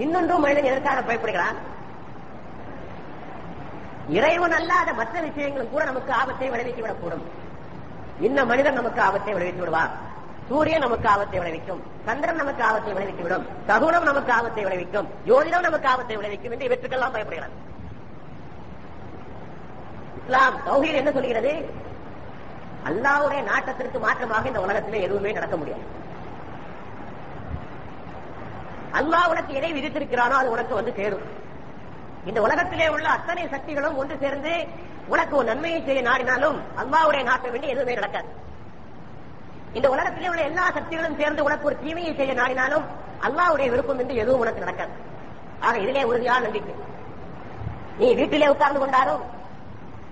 இன்னொன்றும் மனிதன் எதற்காக பயப்படுகிறான்? இறைவன் அல்லாத மற்ற விஷயங்களும் கூட நமக்கு ஆபத்தை விளைவித்து விடக்கூடும். இன்ன மனிதன் நமக்கு ஆபத்தை விளைவித்து விடுவார் சூரியன் நமக்கு ஆபத்தை விளைவிக்கும். சந்திரன் நமக்கு ஆபத்தை விளைவித்து விடும். சகுனம் நமக்கு ஆபத்தை விளைவிக்கும். ஜோதிடம் நமக்கு ஆபத்தை விளைவிக்கும் என்று இவற்றுக்கெல்லாம் பயப்படுகிறார் இஸ்லாம் தௌஹீத் என்ன சொல்கிறது? அல்லாவுடைய நாட்டத்திற்கு மாற்றமாக இந்த உலகத்திலே எதுவுமே நடக்க முடியாது. அல்லாஹ் உனக்கு எதை விதித்திருக்கிறானோ அது உனக்கு வந்து சேரும். இந்த உலகத்திலே உள்ள அத்தனை சக்திகளும் ஒன்று சேர்ந்து உனக்கு ஒரு நன்மையை செய்ய நாடினாலும் அல்லாவுடைய நாட்டை வேண்டி எதுவுமே நடக்காது. இந்த உலகத்திலே உள்ள எல்லா சக்திகளும் சேர்ந்து உனக்கு ஒரு தீமையை செய்ய நாடினாலும் அல்லாவுடைய விருப்பம் என்று எதுவும் உனக்கு நடக்காது. ஆக இதிலே உறுதியான நம்பிக்கை. நீ வீட்டிலே உட்கார்ந்து கொண்டாலும்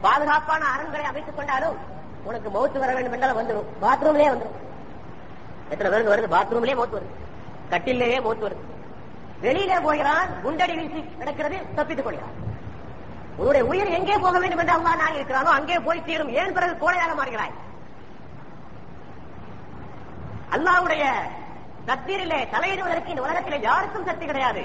பாதுகாப்பான அரண்களை அமைத்துக் கொண்டாலும் உனக்கு மௌத்து வர வேண்டும் என்றால் வந்துடும் பாத்ரூம்லயே வந்துடும் எத்தனை பேருக்கு வருது? பாத்ரூம்லயே மௌத்து வருது. கட்டிலேயே மௌத்து வருது. வெளியிலே போகிறான் குண்டடி வீசி நடக்கிறது தப்பித்துக் கொள்கிறான். உன்னுடைய உயிர் எங்கே போக வேண்டும் என்று அம்மா நான் இருக்கிறானோ அங்கே போய் தீரும் ஏன் பிறகு கோழையாக மாறுகிறாய் அல்லாவுடைய தத்தீரிலே தலையிடுவதற்கு இந்த உலகத்திலே யாருக்கும் சக்தி கிடையாது.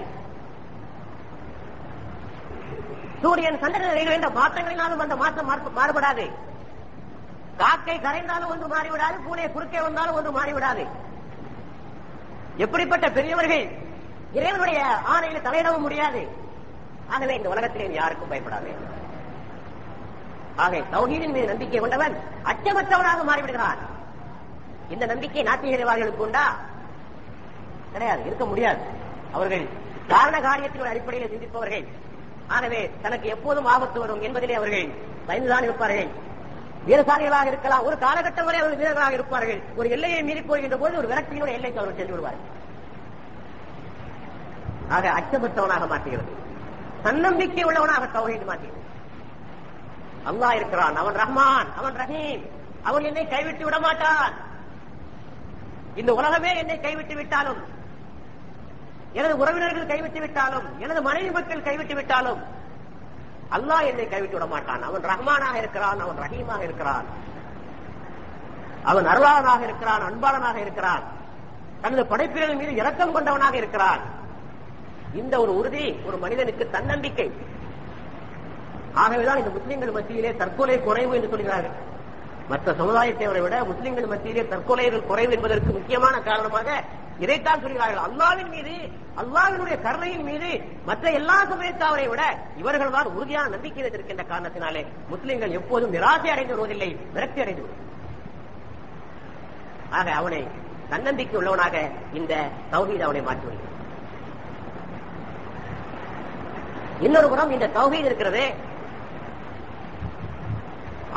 சூரியன் சந்திரன் என்ற மாற்றங்களினாலும் அந்த மாற்றம் மாறுபடாது. காக்கை கரைந்தாலும் ஒன்று மாறிவிடாது பூனை குறுக்கே வந்தாலும் ஒன்று மாறிவிடாது. எப்படிப்பட்ட பெரியவர்கள்? இறைவனுடைய ஆணையில தலையிடவும் முடியாது. ஆகவே இந்த உலகத்திலே யாருக்கும் பயப்படாது. ஆக தௌஹீதின் மீது நம்பிக்கை கொண்டவன் அச்சமற்றவனாக மாறிவிடுகிறான். இந்த நம்பிக்கை நாத்திகவாதிகளுக்கு உண்டா? கிடையாது இருக்க முடியாது. அவர்கள் காரண காரியத்தின் அடிப்படையில் சிந்திப்பவர்கள். ஆகவே தனக்கு எப்போதும் ஆபத்து வரும் என்பதிலே அவர்கள் பயந்துதான் இருப்பார்கள். வீரசாலிகளாக இருக்கலாம். ஒரு காலகட்டம் வரை அவர்கள் வீரர்களாக இருப்பார்கள். ஒரு எல்லையை மீறி போகின்ற போது ஒரு விரக்தியினுடைய எல்லைக்கு அவர்கள் சென்று விடுவார்கள். ஆக அச்சமற்றவனாக மாற்றுகிறது. தன்னம்பிக்கை உள்ளவனாக தௌஹீத் மாற்றுகிறது. அல்லா இருக்கிறான். அவன் ரஹ்மான். அவன் ரஹீம். அவன் என்னை கைவிட்டு விட மாட்டான். இந்த உலகமே என்னை கைவிட்டு விட்டாலும் எனது உறவினர்கள் கைவிட்டு விட்டாலும் எனது மனைவி மக்கள் கைவிட்டு விட்டாலும் அல்லாஹ் என்னை கைவிட்டு விட மாட்டான். அவன் ரஹ்மானாக இருக்கிறான் அவன் ரஹீமாக இருக்கிறான். அவன் அருளாளனாக இருக்கிறான் அன்பாளனாக இருக்கிறான். தனது படைப்பினர் மீது இரக்கம் கொண்டவனாக இருக்கிறான். இந்த ஒரு உறுதி ஒரு மனிதனுக்கு தன்னம்பிக்கை. ஆகவேதான் இந்த முஸ்லிம்கள் மத்தியிலே தற்கொலை குறைவு என்று சொல்கிறார்கள். மற்ற சமுதாயத்தை விட முஸ்லிம்கள் மத்தியிலே தற்கொலைகள் குறைவு என்பதற்கு முக்கியமான காரணமாக இதைத்தான் சொல்கிறார்கள். அல்லாவின் மீது அல்லாவினுடைய கருணையின் மீது மற்ற எல்லா சமயத்தாவரை விட இவர்கள் தான் உறுதியான நம்பிக்கை வைத்திருக்கின்ற காரணத்தினாலே முஸ்லிம்கள் எப்போதும் நிராசை அடைந்து வருவதில்லை விரக்தி அடைந்து ஆக அவனை தன்னம்பிக்கை உள்ளவனாக இந்த தௌஹீத் அவனை மாற்றி வருகிறது இன்னொரு புறம் இந்த தௌஹீத் இருக்கிறது.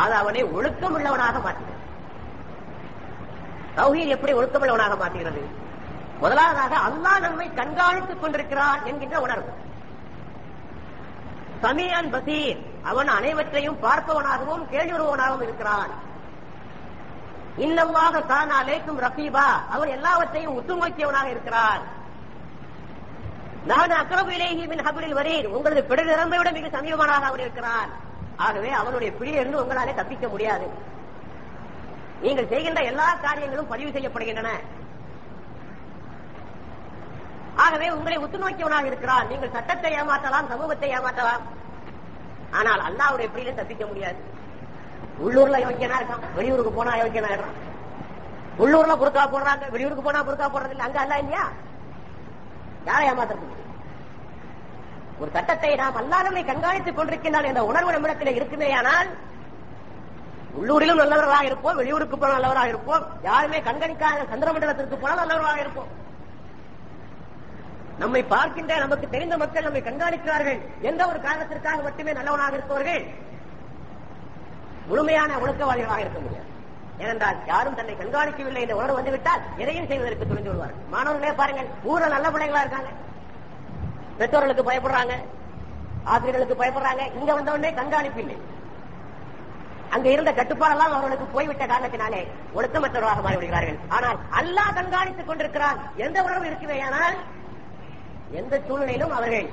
அது அவனை ஒழுக்கம் உள்ளவனாக மாற்றுகிறது. தௌஹீத் எப்படி ஒழுக்கம் உள்ளவனாக மாற்றுகிறது? முதலாவதாக அல்லாஹ் நம்மை கண்காணித்துக் கொண்டிருக்கிறான் என்கின்ற உணர்வு. சமியான் பசீர் அவன் அனைவற்றையும் பார்ப்பவனாகவும் கேள்வியுறுவனாகவும் இருக்கிறான். இன்னமாக தான் அலேக்கும் ரபீபா அவன் எல்லாவற்றையும் உத்துநோக்கியவனாக இருக்கிறான் நான் அக்ரபிலேஹி மின் ஹபுலில் வரீர் உங்களது பிடி நிரம்பை விட மிக சமீபமானாக அவர் இருக்கிறான் ஆகவே அவனுடைய பிடியிலிருந்து உங்களாலே தப்பிக்க முடியாது. நீங்கள் செய்கின்ற எல்லா காரியங்களும் பதிவு செய்யப்படுகின்றன. ஆகவே உங்களை உத்துநோக்கியவனாக இருக்கிறான். நீங்கள் சட்டத்தை ஏமாற்றலாம் சமூகத்தை ஏமாற்றலாம். ஆனால் அல்லாவுடைய பிடியிலும் தப்பிக்க முடியாது. உள்ளூர்ல யோக்கியனா இருக்கான் வெளியூருக்கு போனா யோக்கியனா இருக்கான். உள்ளூர்ல புருக்கா போடுறாங்க வெளியூருக்கு போனா புருக்கா போடுறது இல்ல அங்க அல்ல இல்லையா? யாரை ஏமாத்துறது? ஒரு சட்டத்தை நாம் அல்லா கண்காணித்துக் கொண்டிருக்கின்றால் என்ற உணர்வு நம்மிடத்தில் இருக்குமேயானால் உள்ளூரிலும் நல்லவர்களாக இருப்போம் வெளியூருக்கு போனால் நல்லவராக இருப்போம் யாருமே கண்காணிக்காத சந்திரமண்டலத்திற்கு போனால் நல்லவர்களாக இருப்போம். நம்மை பார்க்கின்ற நமக்கு தெரிந்த மக்கள் நம்மை கண்காணிக்கிறார்கள் எந்த ஒரு காரணத்திற்காக மட்டுமே நல்லவனாக இருப்பவர்கள் முழுமையான ஒழுக்கவாதிகளாக இருக்க முடியாது. ஏனென்றால் யாரும் தன்னை கண்காணிக்கவில்லை என்ற உணர்வு வந்துவிட்டால் எதையும் செய்வதற்கு துணிந்து விடுவார்கள். மாணவர்களே பாருங்கள் ஊர்ல நல்ல பிள்ளைகளா இருக்காங்க. பெற்றோர்களுக்கு பயப்படுறாங்க ஆசிரியர்களுக்கு பயப்படுறாங்க. இங்க வந்த உடனே கண்காணிப்பு இல்லை. அங்க இருந்த கட்டுப்பாடெல்லாம் அவர்களுக்கு போய்விட்ட காரணத்தினாலே ஒழுக்கமற்றவர்களாக மாறிவிடுகிறார்கள். ஆனால் அல்லாஹ் கண்காணித்துக் கொண்டிருக்கிறான் எந்த உணர்வு இருக்குமேயானால் எந்த சூழ்நிலையிலும் அவர்கள்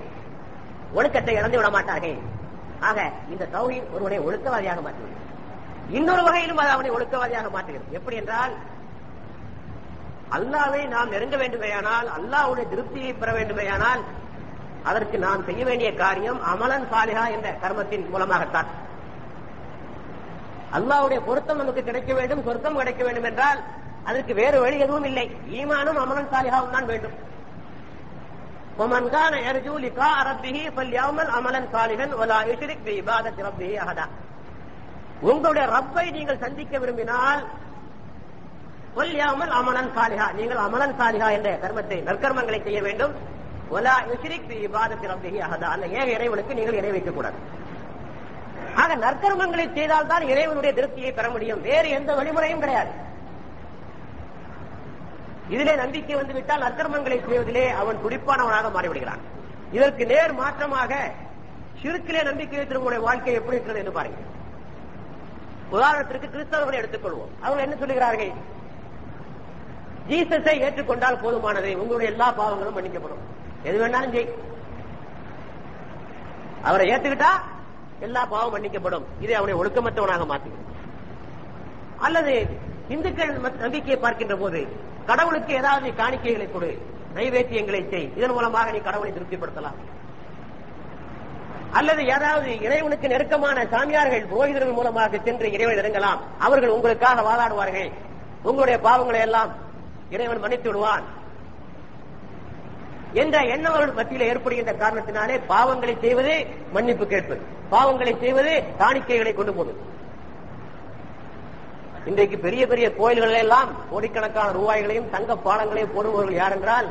ஒழுக்கத்தை இழந்து விட மாட்டார்கள். ஆக இந்த தௌஹீத் ஒருவனை ஒழுக்கவாதியாக மாற்றுகிறது. இன்னொரு வகையிலும் அது அவனை ஒழுக்கவாதியாக மாற்றுகிறது. எப்படி என்றால் அல்லாவை நாம் நெருங்க வேண்டுமேயானால் அல்லாவுடைய திருப்தியை பெற வேண்டுமேயானால் அதற்கு நாம் செய்ய வேண்டிய காரியம் அமலன் சாலிஹா என்ற கர்மத்தின் மூலமாகத்தான். அல்லாவுடைய பொருத்தம் நமக்கு கிடைக்க வேண்டும் சொர்க்கம் கிடைக்க வேண்டும் என்றால் அதற்கு வேறு வழி எதுவும் இல்லை. ஈமானும் அமலன் சாலிஹாவும் தான் வேண்டும். ومن كان يرجو لقاء ربه فليعمل عملا صالحا ولا يشرك بعبادة ربه أحدا உங்களுடைய ரப்பை நீங்கள் சந்திக்க விரும்பினால் கொல்யாமல் அமலன் சாலிஹா நீங்கள் அமலன் சாலிஹா என்ற கர்மத்தை நற்கர்மங்களை செய்ய வேண்டும் ஒலா யுஷிரிக் பி இபாதத்தி ரப்பிஹி அஹதா அந்த ஏக இறைவனுக்கு நீங்கள் இணை வைக்க கூடாது ஆக நற்கர்மங்களை செய்தால் தான் இறைவனுடைய திருப்தியை பெற முடியும் வேறு எந்த வழிமுறையும் கிடையாது இதிலே நம்பிக்கை வந்து விட்டால் அக்கிரமங்களை செய்வதிலே அவன் துடிப்பானவனாக மாறிவிடுகிறான். இதற்கு நேர் மாற்றமாக சிறுக்கிலே நம்பிக்கை வைத்திருக்கிற வாழ்க்கை எப்படி இருக்கிறது என்று பாருங்க உதாரணத்திற்கு கிறிஸ்தவர்களை எடுத்துக்கொள்வோம். அவங்க என்ன சொல்லுகிறார்கள்? ஜீசஸை ஏற்றுக்கொண்டால் போதுமானது. உங்களுடைய எல்லா பாவங்களும் மன்னிக்கப்படும். எது வேணாலும் செய். அவரை ஏத்துக்கிட்டா எல்லா பாவம் மன்னிக்கப்படும். இதை அவனை ஒழுக்கமற்றவனாக மாற்றுகிறது அல்லது இந்துக்கள் நம்பிக்கையை பார்க்கின்ற போது கடவுளுக்கு ஏதாவது காணிக்கைகளை கொடு நைவேத்தியங்களை செய். இதன் மூலமாக நீ கடவுளை திருப்திப்படுத்தலாம். அல்லது ஏதாவது இறைவனுக்கு நெருக்கமான சாமியார்கள் புரோகிதர்கள் மூலமாக சென்று இறைவன் இறங்கலாம் அவர்கள் உங்களுக்காக வாதாடுவார்கள். உங்களுடைய பாவங்களை எல்லாம் இறைவன் மன்னித்து விடுவான். என்ற எண்ணவர்கள் மத்தியில் ஏற்படுகின்ற காரணத்தினாலே பாவங்களை செய்வது மன்னிப்பு கேட்பது. பாவங்களை செய்வது காணிக்கைகளை கொண்டு போவது. இன்றைக்கு பெரிய பெரிய கோயில்கள் எல்லாம் கோடிக்கணக்கான ரூபாய்களையும் தங்க பாலங்களையும் போடுபவர்கள் யார் என்றால்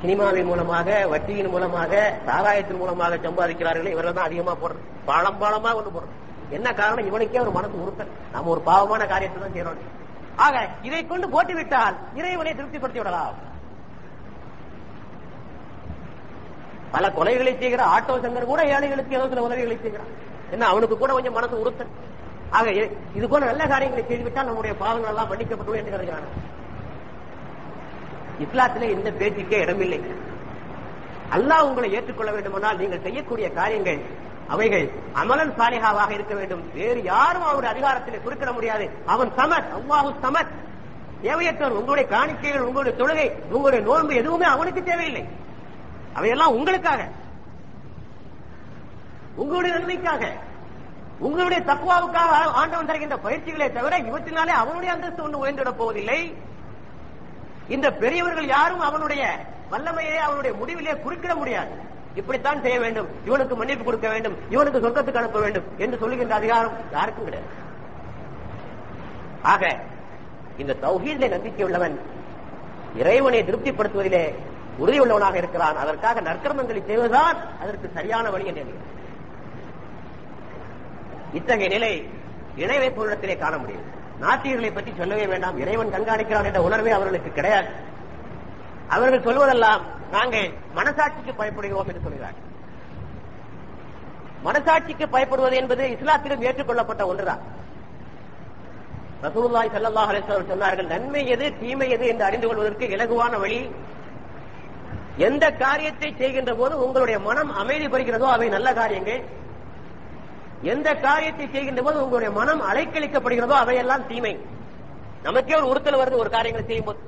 சினிமாவின் மூலமாக வட்டியின் மூலமாக சாராயத்தின் மூலமாக சம்பாதிக்கிறார்கள் இவர்கள் தான் அதிகமா போடுறது. பாலம் பாலமா கொண்டு போடுறது. என்ன காரணம்? இவனுக்கே ஒரு மனசு உறுத்தல். நம்ம ஒரு பாவமான காரியத்தை தான் செய்யறோம் ஆக இதை கொண்டு போட்டு விட்டால் இறைவனை திருப்திப்படுத்தி விடலாம். பல கொலைகளை செய்கிற ஆட்டோ சங்கர் கூட ஏழைகளுக்கு ஏதோ சில உதவிகளை செய்கிறான். என்ன அவனுக்கு கூட கொஞ்சம் மனசு உறுத்தல். ஆக இது போல நல்ல காரியங்களை செய்துவிட்டால் நம்முடைய பாவங்கள் எல்லாம் மன்னிக்கப்படும் என்று கருதுகிறான் இஸ்லாத்திலே இந்த பேச்சுக்கே இடமில்லை. அல்லாஹ் உங்களை ஏற்றுக்கொள்ள வேண்டுமானால் நீங்கள் செய்யக்கூடிய காரியங்கள் அவைகள் அமலன் சாலிகாவாக இருக்க வேண்டும். வேறு யாரும் அவருடைய அதிகாரத்தில் குறுக்கிட முடியாது. அவன் சமத் அவ்வாஹு சமத். தேவையற்றவன் உங்களுடைய காணிக்கைகள் உங்களுடைய தொழுகை உங்களுடைய நோன்பு எதுவுமே அவனுக்கு தேவையில்லை. அவையெல்லாம் உங்களுக்காக. உங்களுடைய நன்மைக்காக. உங்களுடைய தக்குவாவுக்காக ஆண்டவன் தருகின்ற பயிற்சிகளை தவிர இவற்றினாலே அவனுடைய அந்தஸ்து ஒன்று உயர்ந்துவிடப் போவதில்லை. இந்த பெரியவர்கள் யாரும் அவனுடைய வல்லமையை அவனுடைய முடிவிலே குறுக்கிட முடியாது. இப்படித்தான் செய்ய வேண்டும். இவனுக்கு மன்னிப்பு கொடுக்க வேண்டும். இவனுக்கு சொர்க்கத்துக்கு அனுப்ப வேண்டும் என்று சொல்லுகின்ற அதிகாரம் யாருக்கும் கிடையாது. ஆக இந்த தௌஹீதை நம்பிக்கை உள்ளவன் இறைவனை திருப்திப்படுத்துவதிலே உறுதியுள்ளவனாக இருக்கிறான். அதற்காக நற்கர்மங்களை செய்வதுதான் அதற்கு சரியான வழி என்று இத்தகைய நிலை இணை பொருளத்திலே காண முடியும். நாத்தியர்களை பற்றி சொல்லவே வேண்டாம். இறைவன் கண்காணிக்கிறான் என்ற உணர்வே அவர்களுக்கு கிடையாது. அவர்கள் சொல்வதெல்லாம் நாங்கள் மனசாட்சிக்கு பயப்படுகிறோம் என்று சொல்கிறார்கள். மனசாட்சிக்கு பயப்படுவது என்பது இஸ்லாத்திலும் ஏற்றுக்கொள்ளப்பட்ட ஒன்றுதான். ரசூல்லாய் ஸல்லல்லாஹு அலைஹி சொன்னார்கள் நன்மை எது தீமை எது? என்று அறிந்து கொள்வதற்கு இலகுவான வழி எந்த காரியத்தை செய்கின்ற போது உங்களுடைய மனம் அமைதி பெறுகிறதோ அவை நல்ல காரியங்கள். எந்த காரியத்தை செய்கின்ற போது உங்களுடைய மனம் அலைக்கழிக்கப்படுகிறதோ அவையெல்லாம் தீமை. நமக்கே ஒரு உறுத்தல் வருது ஒரு காரியங்களை செய்யும் போது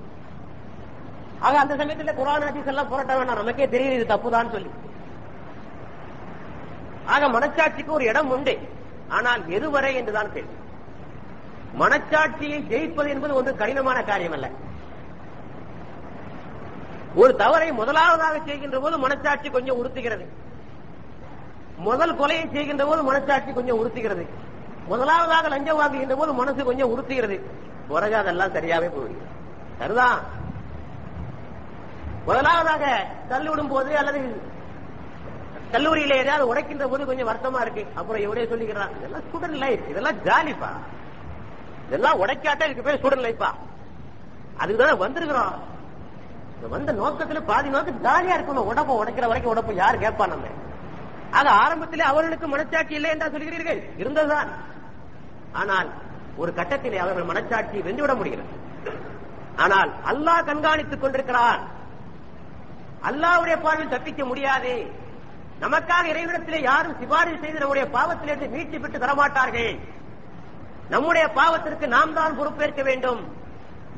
ஆக அந்த சமயத்தில் குரான் ஹதீஸ் எல்லாம் புரட்ட வேண்டாம் நமக்கே தெரியுது இது தப்புதான் சொல்லி. ஆக மனச்சாட்சிக்கு ஒரு இடம் உண்டு. ஆனால் எதுவரை என்றுதான் கேள்வி மனச்சாட்சியை ஜெயிப்பது என்பது ஒன்று கடினமான காரியம் அல்ல ஒரு தவறை முதலாவதாக செய்கின்ற போது மனச்சாட்சி கொஞ்சம் உறுத்துகிறது. முதல் கொலையை செய்கின்ற போது மனசாட்சி கொஞ்சம் உறுத்துகிறது முதலாவதாக லஞ்சம் வாங்குகின்ற போது மனசு கொஞ்சம் உறுத்துகிறது பிறகு அதெல்லாம் சரியாவே போயிடுது சரிதான் முதலாவதாக தள்ளிவிடும் போது அல்லது கல்லூரியில ஏதாவது உடைக்கின்ற போது கொஞ்சம் வருத்தமா இருக்கு. அப்புறம் இவரே சொல்லிக்கிறான் இதெல்லாம் ஸ்டூடெண்ட் லைஃப் இதெல்லாம் ஜாலிப்பா இதெல்லாம் உடைக்காட்டா இதுக்கு பேர் ஸ்டூடெண்ட் லைஃபா அதுக்குதானே வந்திருக்கிறோம். வந்த நோக்கத்துல பாதி நோக்கம் ஜாலியா இருக்கணும். உடப்ப உடைக்கிற வரைக்கும் உடப்பு யாரு கேட்பா நம்ம? ஆக ஆரம்பத்திலே அவர்களுக்கு மனச்சாட்சி இல்லை என்றா சொல்கிறீர்கள். இருந்ததுதான். ஆனால் ஒரு கட்டத்திலே அவர்கள் மனச்சாட்சி வென்றுவிட முடிகிறது. ஆனால் அல்லாஹ் கண்காணித்துக் கொண்டிருக்கிறான். அல்லாவுடைய பார்வையில் தப்பிக்க முடியாது. நமக்காக இறைவனத்திலே யாரும் சிபாரிசு செய்து நம்முடைய பாவத்திலிருந்து மீட்சி பெற்று தரமாட்டார்கள். நம்முடைய பாவத்திற்கு நாம் தான் பொறுப்பேற்க வேண்டும்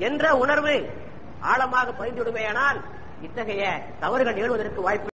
என்ற உணர்வு ஆழமாக பதிந்துவிடுமையானால் இத்தகைய தவறுகள் எழுவதற்கு வாய்ப்பு